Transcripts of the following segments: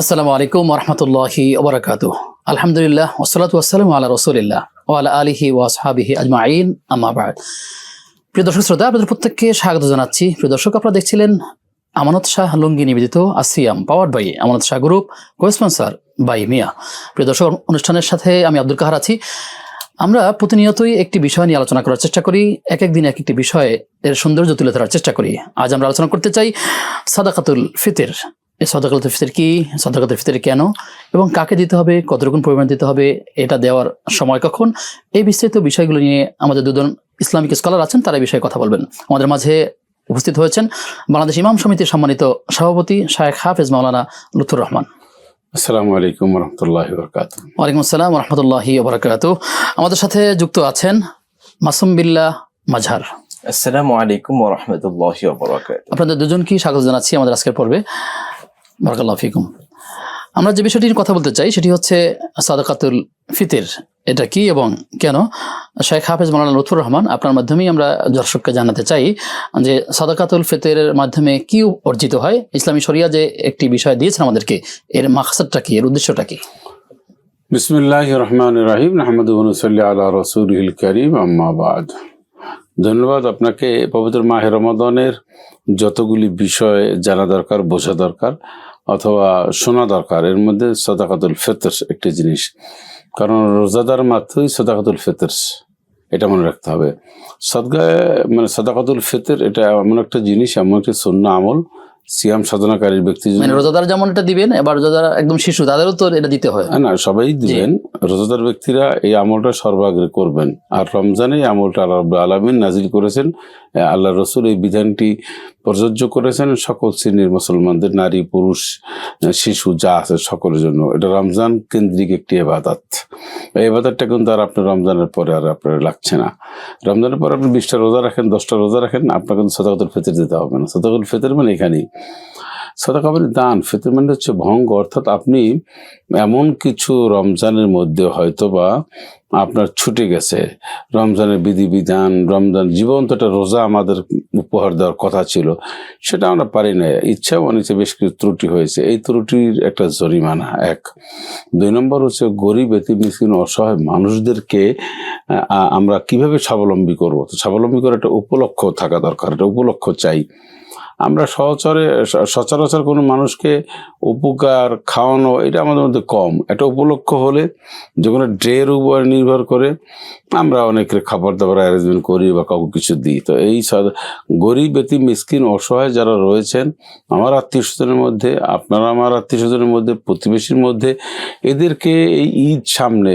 আসসালামু আলাইকুম রহমতুল্লাহি ওবরাকাতু আলহামদুলিল্লাহ ওসলাত ওয়াসালাম আল্লাহ রসুলিল্লাহ ওয়ালা আলিহি ওয়াসহাবিহি আজমাইন আমাবাদ প্রিয় দর্শক শ্রোতা, আপনাদের প্রত্যেককে স্বাগত জানাচ্ছি। প্রিয় দর্শক, আপনারা দেখছিলেন আমানত শাহ লুঙ্গি নিবেদিত আসিয়াম power by Amanat Shah group cosponsor by মিয়া। প্রিয় দর্শক, অনুষ্ঠানের সাথে আমি আব্দুল কাহার আছি। আমরা প্রতিনিয়তই একটি বিষয় নিয়ে আলোচনা করার চেষ্টা করি, এক এক দিন এক একটি বিষয়ে এর সৌন্দর্য তুলে ধরার চেষ্টা করি। আজ আমরা আলোচনা করতে চাই সাদাকাতুল ফিতির সদাকাতুল ফিতির কি? সদাকাতুল ফিতির কেন? এবং কাকে দিতে হবে? কতটুকু পরিমাণ দিতে হবে? এটা দেওয়ার সময় কখন? এই বিস্তারিত বিষয়গুলো নিয়ে আমাদের দুজন ইসলামিক স্কলার আছেন তারা এই বিষয়ে কথা বলবেন। আমাদের মাঝে উপস্থিত হয়েছেন বাংলাদেশ ইমাম সমিতির সম্মানিত সভাপতি শায়েখ হাফেজ মাওলানা লুথুর রহমান। আসসালামু আলাইকুম রহমতুল্লাহ বরকাত ওয়ালাইকুম আসসালাম রহমতুল্লাহি আমাদের সাথে যুক্ত আছেন মাসুম বিল্লাহ মাঝার আসসালামু আলাইকুম ওয়া রাহমাতুল্লাহি ওয়া বারাকাতুহু আপনাদের দুজনকেই স্বাগত জানাচ্ছি আমাদের আজকের পর্বে। বারাকাল্লাহ ফিকুম। আমরা যে বিষয়টি নিয়ে কথা বলতে চাই সেটি হচ্ছে সাদাকাতুল ফিতির। এটা কি এবং কেন? শেখ হাফেজ মৌলানা লুৎফুর রহমান, আপনার মাধ্যমেই আমরা দর্শককে জানাতে চাই যে সাদাকাতুল ফিতের মাধ্যমে কি অর্জিত হয়? ইসলামী শরিয়া যে একটি বিষয় দিয়েছেন আমাদেরকে, এর মাকসাদটা কি? এর উদ্দেশ্যটা কি? বিসমিল্লাহ রহমান রাহিম আহমদ রসুল করিম আম্মাবাদ ধন্যবাদ আপনাকে, পবিত্র মাহে রমাদনের যতগুলি বিষয় জানা দরকার, বোঝা দরকার অথবা শোনা দরকার। এর মধ্যে সদাকাতুল ফেতর একটি জিনিস। কারণ রোজাদার মাত্রই সদাকাতুল ফেতর। এটা মনে রাখতে হবে। সদগায় মানে সদাকাতুল ফেতর এটা এমন একটা জিনিস এমন একটি সন্ন্য আমল সিয়াম সাধনাকারীর ব্যক্তি মানে রোজাদার যেমন এটা দিবেন এবার রোজাদার একদম শিশু তাদেরও তো এটা দিতে হয়। না সবাই দিবেন। রোজাদার ব্যক্তিরা এই আমলটা সর্বাগ্রে করবেন। আর রমজানে এই আমলটা আল্লাহ আলামিন নাজিল করেছেন। আল্লাহ রসুল এই বিধানটি প্রযোজ্য করেছেন। সকল শ্রেণির মুসলমানদের, নারী, পুরুষ শিশু, যা আছে সকলের জন্য। এটা রমজান কেন্দ্রিক একটি এবাদাত। এই এবাদাতটা কিন্তু আর আপনার রমজানের পরে আর আপনার লাগছে না। রমজানের পরে আপনি বিশটা রোজা রাখেন, দশটা রোজা রাখেন আপনাকে কিন্তু সদাকতুল ফেতের দিতে হবে না। সদাকতুল ফেতের মানে এখানেই। সদাকা মানে দান, ফিতর মানে হচ্ছে ভঙ্গ, অর্থাৎ আপনি এমন কিছু রমজানের মধ্যে হয়তো বা আপনার ছুটে গেছে। রমজানের বিধিবিধান, রমজান জীবন্ত একটা রোজা আমাদের উপহার দেওয়ার কথা ছিল, সেটা আমরা পারি না ইচ্ছা অনিচ্ছে বেশ কিছু ত্রুটি হয়েছে। এই ত্রুটির একটা জরিমানা এক। দুই নম্বর হচ্ছে গরিব এতি মিসকিন, অসহায় মানুষদেরকে আমরা কীভাবে স্বাবলম্বী করব? তো স্বাবলম্বী করার একটা উপলক্ষ থাকা দরকার, একটা উপলক্ষ চাই। আমরা সহচরে সচরাচর কোনো মানুষকে উপকার খাওয়ানো এটা আমাদের মধ্যে কম। এটা উপলক্ষ হলে যে কোনো ড্রের উপর নির্ভর করে আমরা অনেকের খাবার দাবার অ্যারেঞ্জমেন্ট করি বা কাউকে কিছু দিই। তো এই গরিব এতি মিসকিন, অসহায় যারা রয়েছেন, আমার আত্মীয় স্বজনের মধ্যে, আপনারা আমার আত্মীয় স্বজনের মধ্যে, প্রতিবেশীর মধ্যে, এদেরকে এই ঈদ সামনে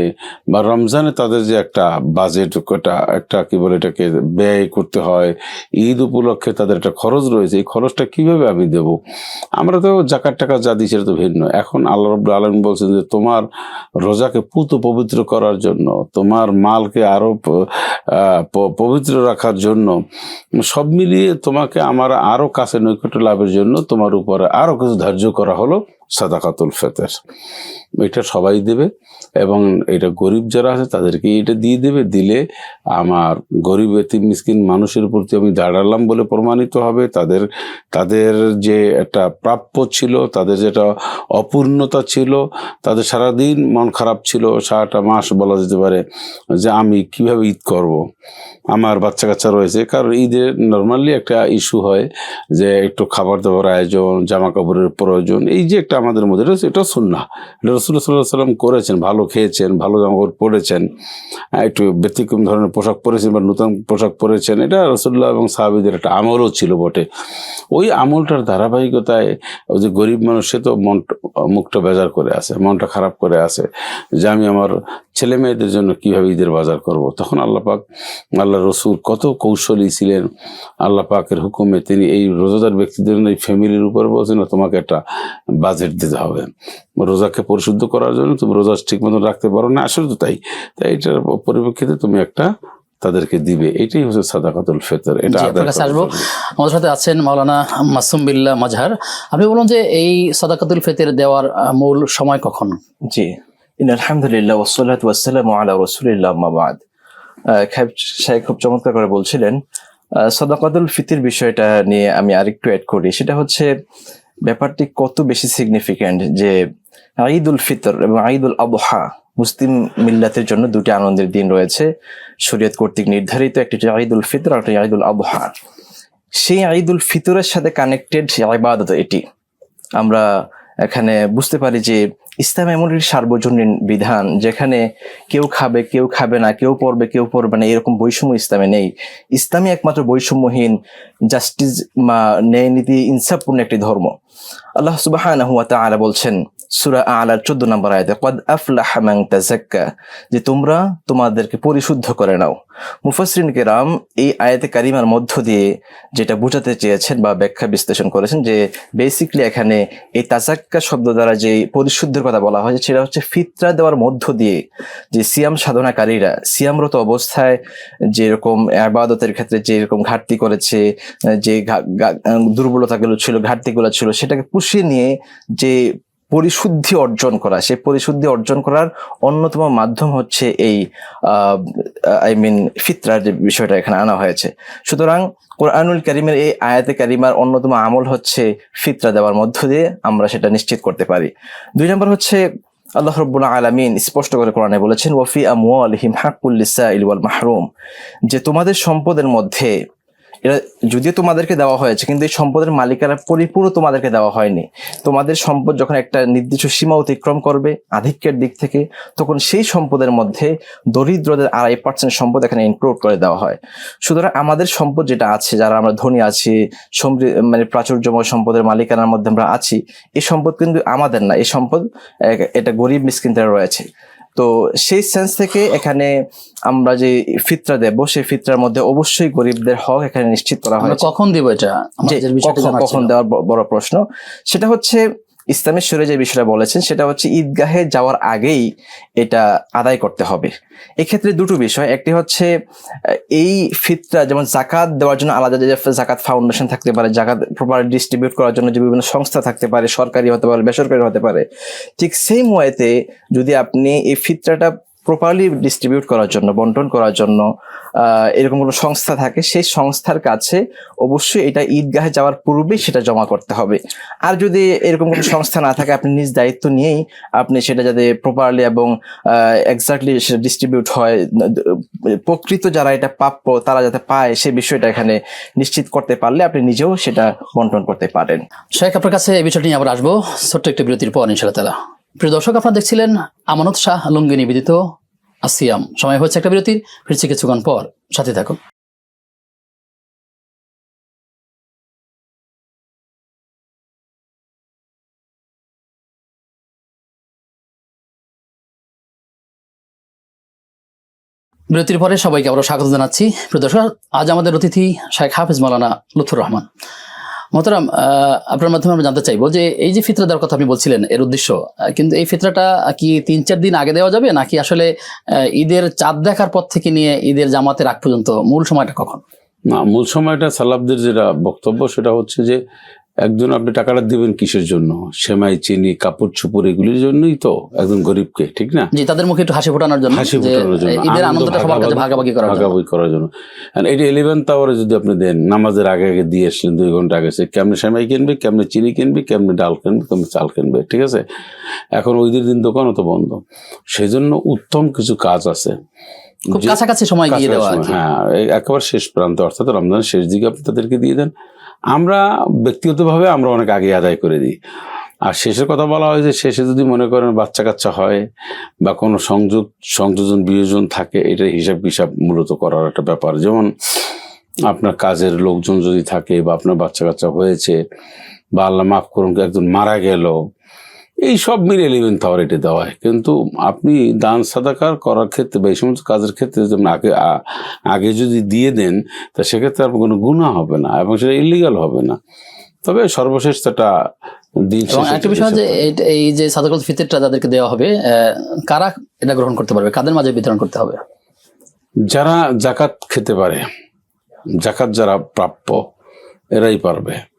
বা রমজানে তাদের যে একটা বাজেট একটা একটা কি বলে এটাকে ব্যয় করতে হয়, ঈদ উপলক্ষে তাদের একটা খরচ রয়েছে, এই খরচটা কীভাবে আমি দেব? আমরা তো জাকার টাকা যা দিই সেটা তো ভিন্ন। এখন আল্লাহ রব আলম বলছেন যে, তোমার রোজাকে পুত পবিত্র করার জন্য, তোমার মালকে আরও প- পবিত্র রাখার জন্য, সব মিলিয়ে তোমাকে আমার আরও কাছে নৈকট্য লাভের জন্য তোমার উপরে আরও কিছু ধার্য করা হলো। সাদাকাতুল ফেতের এটা সবাই দেবে এবং এটা গরিব যারা আছে তাদেরকে এটা দিয়ে দেবে দিলে আমার গরিব এতিম মিসকিন মানুষের প্রতি আমি দাঁড়ালাম বলে প্রমাণিত হবে, তাদের তাদের যে একটা প্রাপ্য ছিল, তাদের যেটা অপূর্ণতা ছিল, তাদের সারাদিন মন খারাপ ছিল, সারাটা মাস বলা যেতে পারে যে আমি কীভাবে ঈদ করব। আমার বাচ্চা কাচ্চা রয়েছে, কারণ ঈদের নর্মালি একটা ইস্যু হয় যে একটু খাবার দাবার আয়োজন জামা কাপড়ের প্রয়োজন, এই যে একটা আমাদের মধ্যে, এটা এটা শুননা এটা রসুল্লাহ সাল্লাহ সাল্লাম করেছেন, ভালো খেয়েছেন, ভালো জামা কাপড় পরেছেন একটু ব্যতিক্রম ধরনের পোশাক পরেছেন বা নতুন পোশাক পরেছেন, এটা রসুল্লাহ এবং সাহাবিদের একটা আমলও ছিল বটে। ওই আমলটার ধারাবাহিকতায় ওই যে গরিব মানুষ, সে তো মন মুখটা বেজার করে আছে, মনটা খারাপ করে আছে। যে আমি আমার ছেলে মেয়েদের জন্য কীভাবে ঈদের বাজার করব? তখন আল্লাহ পাক আল্লাহ রসুল কত কৌশলী ছিলেন। আল্লাহ পাকের হুকুমে তিনি এই রোজাদার ব্যক্তিদের এই ফ্যামিলির উপর বলছেন তোমাকে একটা বাজেট দিতে হবে। রোজাকে পরিশুদ্ধ করার জন্য তুমি রোজা ঠিক মতন রাখতে পারো না আসলে তো তাই। তাই এটার পরিপ্রেক্ষিতে তুমি একটা তাদেরকে দিবে। এটাই হচ্ছে সাদাকাতুল ফেতর এটা আসব। আমাদের সাথে আছেন মাওলানা মাসুম বিল্লাহ মাঝহার। আপনি বলুন যে এই সাদাকাতুল ফিতির দেওয়ার মূল সময় কখন? জি। ইন আলহামদুলিল্লাহ ওয়াসসালাতু ওয়াসসালামু আলা রাসূলিল্লাহ আম্মা বাদ। খাইব সাহেব খুব চমৎকার করে বলছিলেন। সাদাকাতুল ফিতির বিষয়টা নিয়ে আমি আরেকটু অ্যাড করি। সেটা হচ্ছে ব্যাপারটি কত বেশি সিগনিফিক্যান্ট যে উল ফিতর এবং উল আবহা মুসলিম মিল্লাতের জন্য দুটি আনন্দের দিন রয়েছে। শরীয়ত কর্তৃক নির্ধারিত একটি উল ফিতর আর একটি ঈদ আবহা সেই উল ফিতরের সাথে কানেক্টেড ইবাদত এটি। আমরা এখানে বুঝতে পারি যে ইসলাম এমন একটি সার্বজনীন বিধান যেখানে কেউ খাবে কেউ খাবে না, কেউ পড়বে কেউ পড়বে না, এরকম বৈষম্য ইসলামে নেই। ইসলামই একমাত্র বৈষম্যহীন, জাস্টিস ন্যায় নীতি ইনসাফপূর্ণ একটি ধর্ম। আল্লাহ সুবাহ বলছেন সূরা আলার 14 নম্বর আয়াতে, কদ আফলাহা তাযাক্কা যে তোমরা তোমাদেরকে পরিশুদ্ধ করে নাও। মুফাসসিরিন কেরাম এই আয়াতে কারিমার মধ্য দিয়ে যেটা বোঝাতে চেয়েছেন বা ব্যাখ্যা বিশ্লেষণ করেছেন যে বেসিকলি এখানে এই তাজাক্কা শব্দ দ্বারা যে পরিশুদ্ধের কথা বলা হয়েছে, সেটা হচ্ছে ফিতরা দেওয়ার মধ্য দিয়ে যে সিয়াম সাধনাকারীরা, সিয়ামরত অবস্থায় যেরকম আবাদতের ক্ষেত্রে যেরকম ঘাটতি করেছে, যে দুর্বলতাগুলো ছিল, ঘাটতিগুলো ছিল, সেটাকে পুষিয়ে নিয়ে যে পরিশুদ্ধি অর্জন করা, সেই পরিশুদ্ধি অর্জন করার অন্যতম মাধ্যম হচ্ছে এই আই মিন ফিতরার যে বিষয়টা এখানে আনা হয়েছে। সুতরাং কোরআনুল করিমের এই আয়াতে কারিমার অন্যতম আমল হচ্ছে ফিতরা দেওয়ার মধ্য দিয়ে আমরা সেটা নিশ্চিত করতে পারি। দুই নম্বর হচ্ছে আল্লাহ রব্বুল আলামিন স্পষ্ট করে কোরআনে বলেছেন ওয়াফি আমওয়ালিহিম হাক্কুল লিসাইল ওয়াল মাহরুম যে তোমাদের সম্পদের মধ্যে এরা যদিও তোমাদেরকে দেওয়া হয়েছে, কিন্তু এই সম্পদের মালিকারা পরিপূর্ণ তোমাদেরকে দেওয়া হয়নি। তোমাদের সম্পদ যখন একটা নির্দিষ্ট সীমা অতিক্রম করবে, আধিক্যের দিক থেকে, তখন সেই সম্পদের মধ্যে দরিদ্রদের আড়াই পার্সেন্ট সম্পদ এখানে ইনক্লুড করে দেওয়া হয়। সুতরাং আমাদের সম্পদ যেটা আছে, যারা আমরা ধনী আছি মানে প্রাচুর্যময় সম্পদের মালিকানার মধ্যে আমরা আছি, এই সম্পদ কিন্তু আমাদের না, এই সম্পদ এটা গরিব মিসকিনদের রয়েছে। তো সেই সেন্স থেকে এখানে আমরা যে ফিতরা দেব সেই ফিতরার মধ্যে অবশ্যই গরিবদের হক এখানে নিশ্চিত করা হয় কখন দিব এটা? কখন। দেওয়ার বড় প্রশ্ন। সেটা হচ্ছে ইসলামের শরীরে যে বিষয়টা বলেছেন, সেটা হচ্ছে ঈদগাহে যাওয়ার আগেই এটা আদায় করতে হবে। এক্ষেত্রে দুটো বিষয়। একটি হচ্ছে, এই ফিতরা, যেমন জাকাত দেওয়ার জন্য আলাদা যে জাকাত ফাউন্ডেশন থাকতে পারে জাকাত প্রপার ডিস্ট্রিবিউট করার জন্য যে বিভিন্ন সংস্থা থাকতে পারে, সরকারি হতে পারে, বেসরকারি হতে পারে, ঠিক সেম ওয়েতে যদি আপনি এই ফিতরাটা প্রপারলি ডিস্ট্রিবিউট করার জন্য, বন্টন করার জন্য এরকম কোনো সংস্থা থাকে, সেই সংস্থার কাছে অবশ্যই এটা ঈদগাহে যাওয়ার পূর্বে সেটা জমা করতে হবে। আর যদি এরকম কোনো সংস্থা না থাকে, আপনি নিজ দায়িত্ব নিয়েই আপনি সেটা যাতে প্রপারলি এবং এক্স্যাক্টলি সেটা ডিস্ট্রিবিউট হয়, প্রকৃত যারা এটা প্রাপ্য, তারা যাতে পায়, সে বিষয়টা এখানে নিশ্চিত করতে পারলে আপনি নিজেও সেটা বন্টন করতে পারেন। শেখ আপনার কাছে এই বিষয়টি নিয়ে আবার আসব। ছোট্ট একটি বিরতির পর ইনশাল্লাহ প্রিয় দর্শক, আপনারা দেখছিলেন আমানত শাহ লুঙ্গি নিবেদিত আসিয়াম সময় হচ্ছে একটা বিরতির, ফিরছি কিছুক্ষণ পর। সাথে থাকো। বিরতির পরে সবাইকে আবারও স্বাগত জানাচ্ছি। প্রিয় দর্শক, আজ আমাদের অতিথি শেখ হাফিজ মালানা লুৎফুর রহমান। মোহতারাম আপনার মাধ্যমে আমরা জানতে চাইব যে এই যে ফিতরা দেওয়ার কথা আপনি বলছিলেন, এর উদ্দেশ্য কিন্তু এই ফিতরাটা কি তিন চার দিন আগে দেওয়া যাবে, নাকি আসলে ঈদের চাঁদ দেখার পর থেকে নিয়ে ঈদের জামাতে রাখ পর্যন্ত, মূল সময়টা কখন? না, মূল সময়টা সালাবদের যেটা বক্তব্য, সেটা হচ্ছে যে একজন আপনি টাকাটা দিবেন কিসের জন্য? সেমাই চিনি কাপড় চুপড় এগুলির জন্যই তো একজন গরিবকে ঠিক না? জি তাদের মুখে একটু হাসি ফোটানোর জন্য হাসি ফোটানোর জন্য ঈদের আনন্দটা সবার কাছে ভাগাভাগি করার জন্য। ভাগাভাগি করার জন্য। আর এটা ইলেভেন আওয়ারে যদি আপনি দেন নামাজের আগে আগে দিয়ে আসলেন দুই ঘণ্টা আগে সে কেমনে সেমাই কিনবে কেমনে চিনি কিনবে কেমনে ডাল কিনবে কেমনে চাল কিনবে ঠিক আছে? এখন ওই দিন দোকানও তো বন্ধ। সেই জন্য উত্তম কিছু কাজ আছে। খুব কাছাকাছি সময় গিয়ে দেওয়া হ্যাঁ একেবারে শেষ প্রান্ত অর্থাৎ রমজানের শেষ দিকে আপনি তাদেরকে দিয়ে দেন। আমরা ব্যক্তিগতভাবে আমরা অনেক আগে আদায় করে দিই। আর শেষের কথা বলা হয় যে শেষে যদি মনে করেন বাচ্চা কাচ্চা হয় বা কোনো সংযোগ, সংযোজন, বিয়োজন থাকে, এটা হিসাব হিসাব মূলত করার একটা ব্যাপার। যেমন আপনার কাজের লোকজন যদি থাকে বা আপনার বাচ্চা কাচ্চা হয়েছে বা আল্লাহ মাফ করুন, একজন মারা গেল এই সব মিলে ইলেভেন্থ আওয়ার এটা দেওয়া হয়। কিন্তু আপনি দান সাদাকার করার ক্ষেত্রে বা এই সমস্ত কাজের ক্ষেত্রে যেমন আগে আগে যদি দিয়ে দেন তা সেক্ষেত্রে আপনার কোনো গুণা হবে না এবং সেটা ইলিগাল হবে না। তবে সর্বশেষ সেটা দিন একটা বিষয় যে এই- যে সাদাকুল ফিতরটা যাদেরকে দেওয়া হবে কারা এটা গ্রহণ করতে পারবে? কাদের মাঝে বিতরণ করতে হবে? যারা জাকাত খেতে পারে জাকাত যারা প্রাপ্য এরাই পারবে।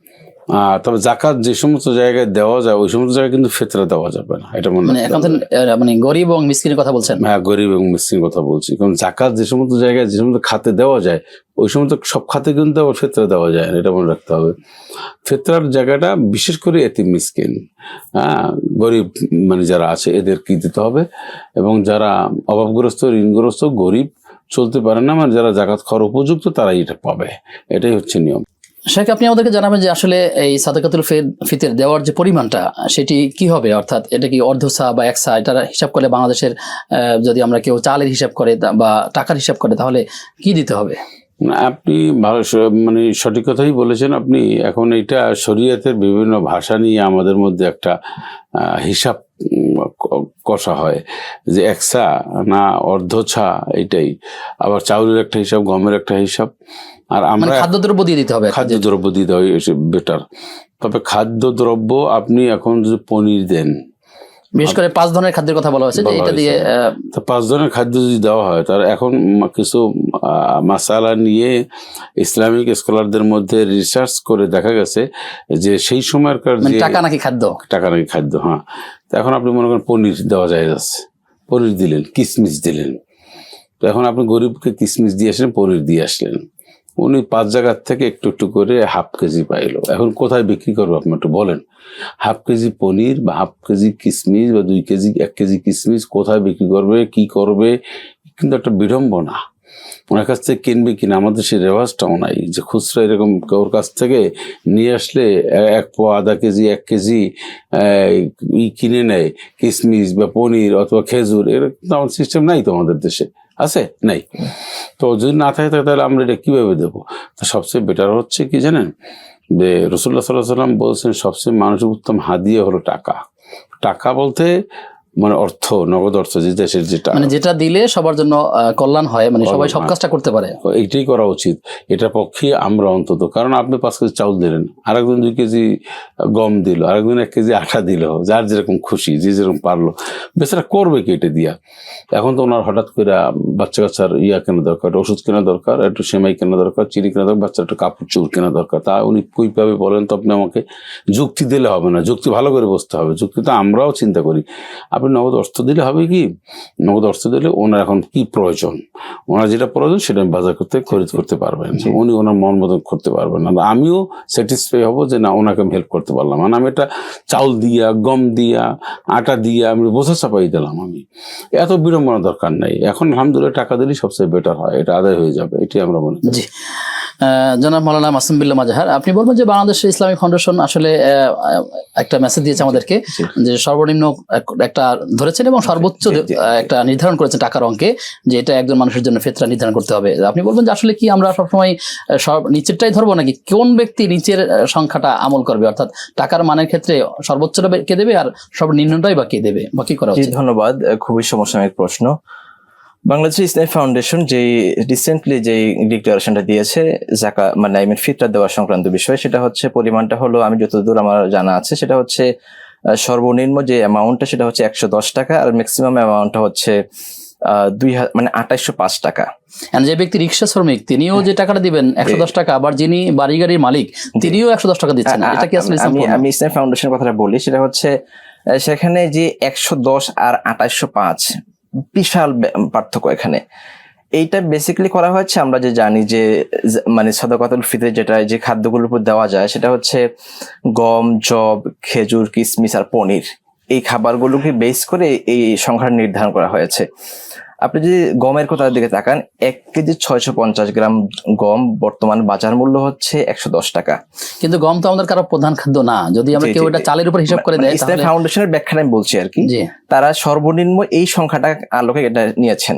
তবে জাকাত যে সমস্ত জায়গায় দেওয়া যায় ওই সমস্ত জায়গায় কিন্তু ফেতরা দেওয়া যাবে না। এটা মনে মানে এখন মানে গরিব এবং মিসকিনের কথা বলছেন? হ্যাঁ গরিব এবং মিসকিন কথা বলছি। কারণ জাকাত যে সমস্ত জায়গায় যে সমস্ত খাতে দেওয়া যায় ওই সমস্ত সব খাতে কিন্তু আবার ফেতরা দেওয়া যায় না এটা মনে রাখতে হবে। ফেতরার জায়গাটা বিশেষ করে এতে মিসকিন হ্যাঁ গরিব মানে যারা আছে এদের কি দিতে হবে? এবং যারা অভাবগ্রস্ত ঋণগ্রস্ত গরিব চলতে পারে না মানে যারা জাকাত খাওয়ার উপযুক্ত তারাই এটা পাবে। এটাই হচ্ছে নিয়ম। শেখ, আপনি আমাদেরকে জানাবেন যে আসলে এই সাদাকাতুল ফিতর দেওয়ার যে পরিমাণটা, সেটি কি হবে? অর্থাৎ এটা কি অর্ধ সা বা এক সা? এটা হিসাব করলে বাংলাদেশের যদি আমরা কেউ চালের হিসাব করে বা টাকার হিসাব করে, তাহলে কি দিতে হবে? আপনি ভালো মানে সঠিক কথাই বলেছেন। আপনি এখন এটা শরীয়তের বিভিন্ন ভাষা নিয়ে আমাদের মধ্যে একটা হিসাব কষা হয় যে একসা না অর্ধছা এটাই আবার চাউলের একটা হিসাব, গমের একটা হিসাব। আর মানে আমরা খাদ্যদ্রব্য দিয়ে দিতে হবে খাদ্য দ্রব্য দিতে হয় বেটার তবে খাদ্য দ্রব্য আপনি এখন যদি পনির দেন বিশেষ করে পাঁচ ধরনের খাদ্যের কথা বলা হয়েছে যে এটা দিয়ে তো পাঁচ ধরনের খাদ্য যদি দেওয়া হয় তার এখন কিছু মাসালা নিয়ে ইসলামিক স্কলারদের মধ্যে রিসার্চ করে দেখা গেছে যে সেই সময়কার মানে যে টাকা নাকি খাদ্য? টাকা নাকি খাদ্য হ্যাঁ। তো এখন আপনি মনে করেন পনির দেওয়া যায় যাচ্ছে। পনির দিলেন কিসমিস দিলেন। তো এখন আপনি গরিবকে কিসমিস দিয়ে আসলেন পনির দিয়ে আসলেন। উনি পাঁচ জায়গার থেকে একটু একটু করে হাফ কেজি পাইলো। এখন কোথায় বিক্রি করব আপনি একটু বলেন। হাফ কেজি পনির বা হাফ কেজি কিশমিশ বা দুই কেজি, এক কেজি কিশমিশ কোথায় বিক্রি করবে, কি করবে কিন্তু একটা বিড়ম্বনা ওনার কাছ থেকে কিনবে কিনা আমাদের সেই রেওয়াজটাও নাই যে খুচরা এরকম ওর কাছ থেকে নিয়ে আসলে এক পোয়া আধা কেজি, এক কেজি ই কিনে নেয় কিশমিশ বা পনির অথবা খেজুর এরকম আমার সিস্টেম নাই তো আমাদের দেশে। আছে? নাই। তো যদি না থাকে তাহলে আমরা এটা কীভাবে দেবো? তো সবচেয়ে বেটার হচ্ছে কি জানেন? যে রসুল্লাহ সাল্লাহ সাল্লাম বলছেন, সবচেয়ে মানুষের উত্তম হাদিয়া হলো টাকা। টাকা বলতে মানে অর্থ নগদ অর্থ যে দেশের যেটা মানে যেটা দিলে সবার জন্য কল্যাণ হয় মানে সবাই সব কাজটা করতে পারে। এইটাই করা উচিত। এটা পক্ষে আমরা অন্তত কারণ আপনি পাঁচ কেজি চাউল দিলেন আরেকজন দুই কেজি গম দিল আরেকজন এক কেজি আটা দিল যার যেরকম খুশি যে যেরকম পারল বেচারা করবে কি এটা দিয়া? এখন তো ওনার হঠাৎ করে বাচ্চা কাচ্চার ইয়া কেনা দরকার ওষুধ কেনা দরকার একটু সেমাই কেনা দরকার চিনি কেনা দরকার বাচ্চার একটু কাপড় চুর কেনা দরকার। তা উনি কই পাবে বলেন তো আপনি আমাকে যুক্তি দিলে হবে না যুক্তি ভালো করে বসতে হবে। যুক্তি তো আমরাও চিন্তা করি। আপনি নগদ অর্থ দিলে হবে কি? নগদ অর্থ দিলে ওনার এখন কি প্রয়োজন? ওনার যেটা প্রয়োজন সেটা আমি বাজার করতে খরিদ করতে পারবেন। উনি ওনার মন মতন করতে পারবেন না। আমিও স্যাটিসফাই হব যে না ওনাকে আমি হেল্প করতে পারলাম। আর আমি এটা চাউল দিয়া গম দিয়া আটা দিয়া আমি বোঝা চাপাই দিলাম আমি। এত বিড়ম্বনা দরকার নাই। এখন আলহামদুলিল্লাহ টাকা দিলেই সবচেয়ে বেটার হয়। এটা আদায় হয়ে যাবে। এটাই আমরা মনে করি। জনাব মৌলানা মাসুম বিল্লা মাজাহার আপনি বলবেন যে বাংলাদেশ ইসলামিক ফাউন্ডেশন আসলে একটা মেসেজ দিয়েছে আমাদেরকে যে সর্বনিম্ন একটা ধরেছেন এবং সর্বোচ্চ জি, আহ, একটা নির্ধারণ করেছেন টাকার অঙ্কে যে এটা একজন মানুষের জন্য ফেতরা নির্ধারণ করতে হবে। আপনি বলবেন যে আসলে কি আমরা সবসময় সব নিচেরটাই ধরবো নাকি? কোন ব্যক্তি নিচের সংখ্যাটা আমল করবে? অর্থাৎ টাকার মানের ক্ষেত্রে সর্বোচ্চটা কে দেবে আর সব নিম্নটাই বা কে দেবে? বা কি করা উচিত? ধন্যবাদ। খুবই সমসাময়িক প্রশ্ন। বাংলাদেশ ইসলামী ফাউন্ডেশন যে রিসেন্টলি যে ডিক্লারেশনটা দিয়েছে জাকা মানে আই মিন ফিতরা দেওয়া সংক্রান্ত বিষয় সেটা হচ্ছে পরিমাণটা হলো আমি যতদূর আমার জানা আছে সেটা হচ্ছে সর্বনিম্ন যে অ্যামাউন্টটা সেটা হচ্ছে একশো দশ টাকা আর ম্যাক্সিমাম অ্যামাউন্টটা হচ্ছে দুই মানে আঠাইশো পাঁচ টাকা। যে ব্যক্তি রিক্সা শ্রমিক তিনিও যে টাকাটা দিবেন একশো দশ টাকা আবার যিনি বাড়ি গাড়ির মালিক তিনিও একশো দশ টাকা দিচ্ছেন। এটা কি আসলে আমি? ইসলাম ফাউন্ডেশনের কথাটা বলি সেটা হচ্ছে সেখানে যে একশো দশ আর আঠাইশো পাঁচ বিশাল পার্থক্য এখানে। এইটা বেসিক্যালি করা হয়েছে আমরা যে জানি যে মানে সদকাতুল ফিতরে যেটা যে খাদ্যগুলোর উপর দেওয়া যায় সেটা হচ্ছে গম জব খেজুর কিশমিশ আর পনির। এই খাবারগুলোকে বেস করে এই সংখ্যা নির্ধারণ করা হয়েছে। আপনি যদি গমের কথার দিকে তাকান এক কেজি ছয়শো পঞ্চাশ গ্রাম গম বর্তমান বাজার মূল্য হচ্ছে একশো দশ টাকা। কিন্তু গম তো আমাদের কারও প্রধান খাদ্য না। যদি আমরা কেউ এটা চালের উপর হিসাব করে মানে দেয় ইসলাম ফাউন্ডেশনের ব্যাখ্যাটা আমি বলছি আর কি। তারা সর্বনিম্ন এই সংখ্যাটা আলোকে এটা নিয়েছেন।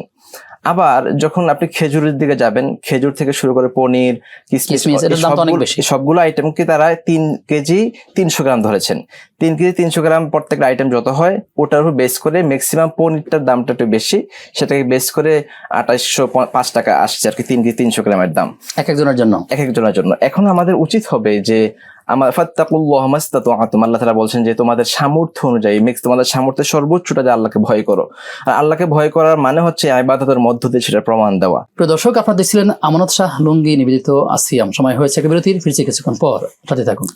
আবার যখন আপনি খেজুরের দিকে যাবেন খেজুর থেকে শুরু করে পনির সবগুলো-। সবগুলো আইটেমকে তারা তিন কেজি তিনশো গ্রাম ধরেছেন। তিন কেজি তিনশো গ্রাম প্রত্যেকটা আইটেম যত হয় ওটার উপর বেস করে ম্যাক্সিমাম পনিরটার দামটা একটু বেশি। সেটাকে বেস করে আঠাশশো পাঁচ টাকা আসছে আর কি তিন কেজি তিনশো গ্রামের দাম। এক একজনের জন্য? এক একজনের জন্য। এখন আমাদের উচিত হবে যে আমার ফাত্তাকুল্লাহ মাস্তাতুম আল্লাহ তালা বলছেন যে তোমাদের সামর্থ্য অনুযায়ী মিক্স তোমাদের সামর্থ্যের সর্বোচ্চটা যে আল্লাহকে ভয় করো। আর আল্লাহকে ভয় করার মানে হচ্ছে আইবাদতের মধ্য দিয়ে সেটা প্রমাণ দেওয়া। প্রিয় দর্শক, আপনারা দেখছিলেন আমানত শাহ লুঙ্গি নিবেদিত আসিয়াম। সময় হয়েছে বিরতির ফিরছে কিছুক্ষণ পর। সাথে থাকুন।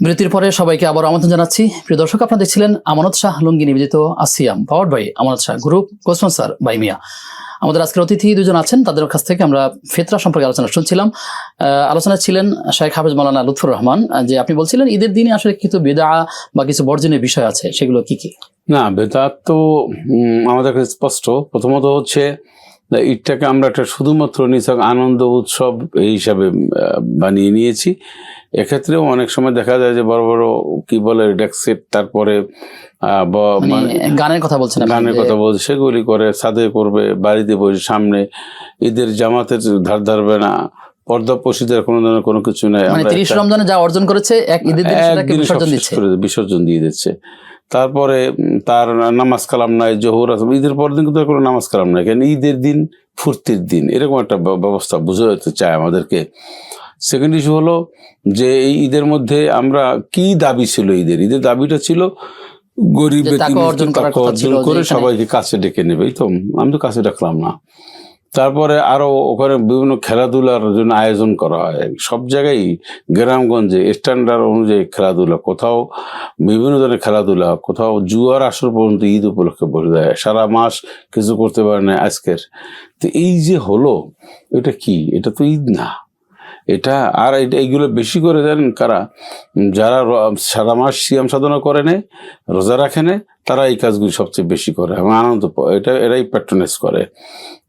বিরতির পরে সবাইকে আবার আমন্ত্রণ জানাচ্ছি। প্রিয় দর্শক আপনারা দেখছিলেন আমানত শাহ লুঙ্গি নিবেদিত আসিয়াম power by Amanat Shah group cosponsor by মিয়া আমাদের আজকের অতিথি দুজন আছেন তাদের কাছ থেকে আমরা ফেতরা সম্পর্কে আলোচনা শুনছিলাম। আহ, আলোচনায় ছিলেন শেখ হাফিজ মৌলানা লুৎফুর রহমান যে আপনি বলছিলেন ঈদের দিনে আসলে কিছু বেদা বা কিছু বর্জনীয় বিষয় আছে সেগুলো কি কি? না বেদাত তো আমাদের কাছে স্পষ্ট। প্রথমত হচ্ছে ঈদটাকে আমরা একটা শুধুমাত্র নিছক আনন্দ উৎসব এই হিসাবে বানিয়ে নিয়েছি। এক্ষেত্রেও অনেক সময় দেখা যায় যে বড় বড় কি বলে ডেক্সেট তারপরে মানে মানে গানের কথা বলছেন গানের কথা বলছে সেগুলি করে সাদে করবে বাড়িতে বসে সামনে ঈদের জামাতের ধার ধারবে না পর্দা পশিদের কোনো ধরনের কোনো কিছু নেই মানে তিরিশ রমজানে যা অর্জন করেছে এক ঈদের দিচ্ছে। বিসর্জন দিয়ে দিচ্ছে। তারপরে তার নামাজ কালাম নাই জোহর আছে ঈদের পর দিন কিন্তু কোনো নামাজ কালাম নাই। কেন? ঈদের দিন ফুর্তির দিন এরকম একটা ব্যবস্থা বুঝে যেতে চায় আমাদেরকে। সেকেন্ড ইস্যু হলো যে এই ঈদের মধ্যে আমরা কি দাবি ছিল ঈদের? ঈদের দাবিটা ছিল গরিব অর্জন করে সবাইকে কাছে ডেকে নেবে এই তো আমি তো কাছে ডাকলাম না। তারপরে আরও ওখানে বিভিন্ন খেলাধুলার জন্য আয়োজন করা হয়। সব জায়গায় গ্রামগঞ্জে স্ট্যান্ডার্ড অনুযায়ী খেলাধুলা, কোথাও বিভিন্ন ধরনের খেলাধুলা, কোথাও জুয়ার আসর পর্যন্ত ঈদ উপলক্ষে বসে দেয় সারা মাস কিছু করতে পারে না আজকের। তো এই যে হলো, এটা কি? এটা তো ঈদ না। এটা আর এটা এইগুলো বেশি করে জানেন কারা? যারা সারা মাস সিয়াম সাধনা করে নেয় রোজা রাখে নেয় তারা এই কাজগুলি সবচেয়ে বেশি করে। এবং আনন্দ এটা এরাই প্যাট্রোনাইজ করে।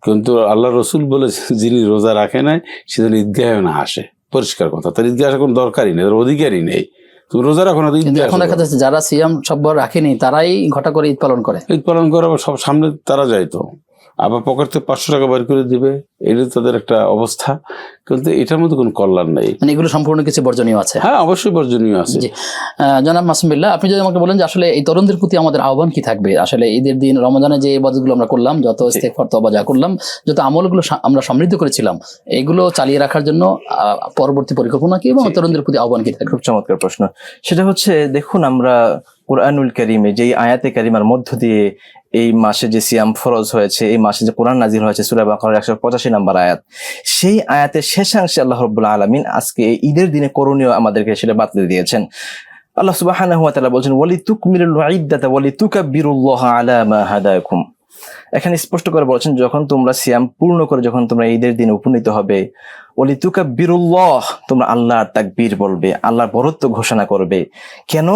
কিন্তু আল্লাহ রসুল বলে যিনি রোজা রাখে নাই সে যেন ঈদগাহে না আসে। পরিষ্কার কথা। তার ঈদগাহ আসার কোনো দরকারই নেই তার অধিকারই নেই। তুমি রোজা রাখো না এখন দেখা যাচ্ছে যারা সিয়াম সব রাখেনি তারাই ঘটা করে ঈদ পালন করে। ঈদ পালন করে সব সামনে তারা যায় তো। আবার পকেট থেকে পাঁচশো টাকা বের করে দিবে এটা তাদের একটা অবস্থা। কিন্তু এটার মধ্যে কোনো কল্যাণ নেই। মানে এগুলো সম্পূর্ণ কিছু বর্জনীয় আছে? হ্যাঁ অবশ্যই বর্জনীয় আছে। জনাব মাসুমিল্লাহ আপনি যদি আমাকে বলেন যে আসলে এই তরুণদের প্রতি আমাদের আহ্বান কি থাকবে? আসলে ঈদের দিন রমজানে যে ইবাদতগুলো আমরা করলাম যত ইস্তেগফার তওবা যা করলাম যত আমলগুলো আমরা সমৃদ্ধ করেছিলাম এগুলো চালিয়ে রাখার জন্য আহ, পরবর্তী পরিকল্পনা কি এবং তরুণদের প্রতি আহ্বান কি থাকবে? খুব চমৎকার প্রশ্ন। সেটা হচ্ছে দেখুন আমরা কোরআনুল করিমে যেই আয়াতে কারিমার মধ্য দিয়ে এই মাসে যে সিয়াম ফরজ হয়েছে, এই মাসে যে কোরআন নাজির হয়েছে, সুরা বাকার একশো পঁচাশি নাম্বার আয়াত, সেই আয়াতের শেষাংশে আল্লাহ রব্বুল্লা আলমিন আজকে এই ঈদের দিনে করণীয় আমাদেরকে সেটা বাতলে দিয়েছেন। আল্লাহ তাআলা বলছেন ওয়ালি তুকমিলুল ইদ্দাতা ওয়ালি তুকাব্বিরুল্লাহ আলা মা হাদায়াকুম এখানে স্পষ্ট করে বলছেন, যখন তোমরা সিয়াম পূর্ণ করে, যখন তোমরা ঈদের দিনে উপনীত হবে ওলি তুকা বিরুল্লাহ তোমরা আল্লাহর তাকবীর বলবে, আল্লাহর বরত্ব ঘোষণা করবে। কেন?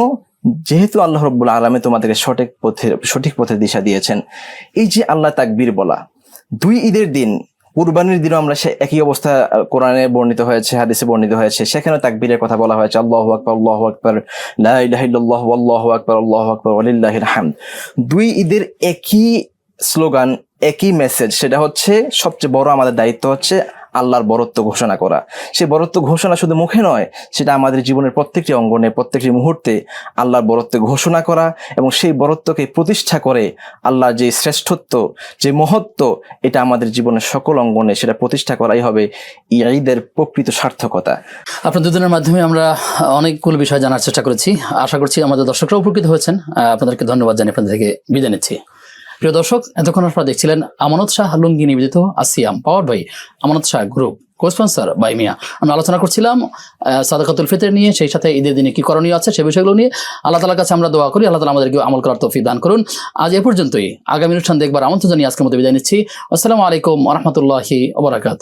যেহেতু আল্লাহ রব্বুল আলমে তোমাদেরকে সঠিক পথে সঠিক পথে দিশা দিয়েছেন, এই যে আল্লাহ তাকবীর বলা, দুই ঈদের দিন, কুরবানির দিনও আমরা সে একই অবস্থা কোরআনে বর্ণিত হয়েছে, হাদিসে বর্ণিত হয়েছে সেখানে তাকবীরের কথা বলা হয়েছে, আল্লাহ আকবর আল্লাহ আকবর, লা ইলাহা ইল্লাল্লাহ আল্লাহ আকবর আল্লাহ আকবর, ওয়ালিল্লাহিল হামদ। দুই ঈদের একই স্লোগান, একই মেসেজ সেটা হচ্ছে সবচেয়ে বড় আমাদের দায়িত্ব হচ্ছে আল্লাহর বরত্ব ঘোষণা করা। সেই বরত্ব ঘোষণা শুধু মুখে নয়, সেটা আমাদের জীবনের প্রত্যেকটি অঙ্গনে, প্রত্যেকটি মুহূর্তে আল্লাহর বরত্ব ঘোষণা করা এবং সেই বরত্বকে প্রতিষ্ঠা করে আল্লাহর যে শ্রেষ্ঠত্ব, যে মহত্ব, এটা আমাদের জীবনের সকল অঙ্গনে সেটা প্রতিষ্ঠা করাই হবে ঈদের প্রকৃত সার্থকতা। আপনার দুজনের মাধ্যমে আমরা অনেকগুলো বিষয় জানার চেষ্টা করেছি। আশা করছি আমাদের দর্শকরা উপকৃত হয়েছেন। আপনাদেরকে ধন্যবাদ জানিয়ে আপনাদের থেকে বিদায় নিচ্ছি। প্রিয় দর্শক, এতক্ষণ আপনারা দেখছিলেন আমানত শাহ লুঙ্গি নিবেদিত আসিয়াম power by Amanat Shah group cosponsor by মিয়া আমরা আলোচনা করছিলাম সাদাকাতুল ফিতর নিয়ে, সেই সাথে ঈদের দিনে কি করণীয় আছে সে বিষয়গুলো নিয়ে। আল্লাহ তালার কাছে আমরা দোয়া করি, আল্লাহ তালা আমাদেরকে আমল করার তৌফিক দান করুন। আজ এ পর্যন্তই। আগামী অনুষ্ঠান দেখবার আমন্ত্রণ জানিয়ে আজকের মতো বিদায় নিচ্ছি। আসসালামু আলাইকুম রহমতুল্লাহি ওবরাকাত